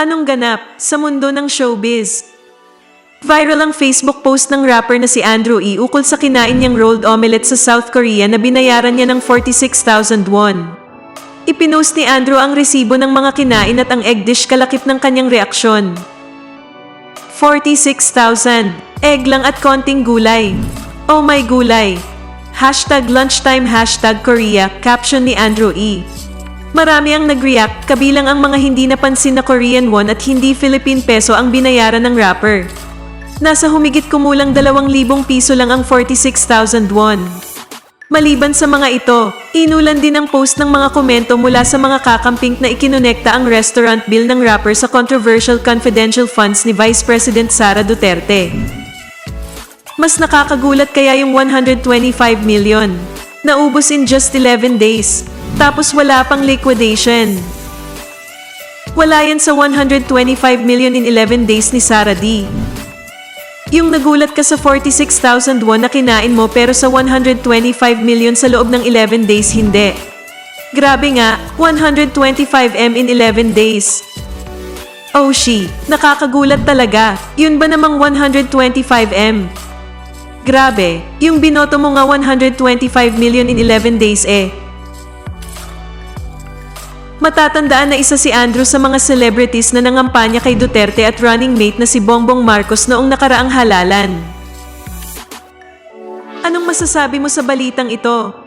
Anong ganap sa mundo ng showbiz? Viral ang Facebook post ng rapper na si Andrew E. ukol sa kinain niyang rolled omelette sa South Korea na binayaran niya ng 46,000 won. Ipinost ni Andrew ang resibo ng mga kinain at ang egg dish kalakip ng kanyang reaksyon. 46,000. Egg lang at konting gulay. Oh my gulay. Hashtag lunchtime hashtag Korea, caption ni Andrew E. Marami ang nag-react, kabilang ang mga hindi napansin na Korean won at hindi Philippine peso ang binayaran ng rapper. Nasa humigit kumulang 2,000 piso lang ang 46,000 won. Maliban sa mga ito, inulan din ang post ng mga komento mula sa mga kakamping na ikinonekta ang restaurant bill ng rapper sa controversial confidential funds ni Vice President Sara Duterte. Mas nakakagulat kaya yung 125 million. Naubos in just 11 days. Tapos wala pang liquidation. Wala yan sa 125 million in 11 days ni Sara D. Yung nagulat ka sa 46,000 won na kinain mo pero sa 125 million sa loob ng 11 days hindi. Grabe nga, 125M in 11 days. Oh she, nakakagulat talaga. Yun ba namang 125M? Grabe, yung binoto mo nga 125 million in 11 days eh. Matatandaan na isa si Andrew sa mga celebrities na nangampanya kay Duterte at running mate na si Bongbong Marcos noong nakaraang halalan. Anong masasabi mo sa balitang ito?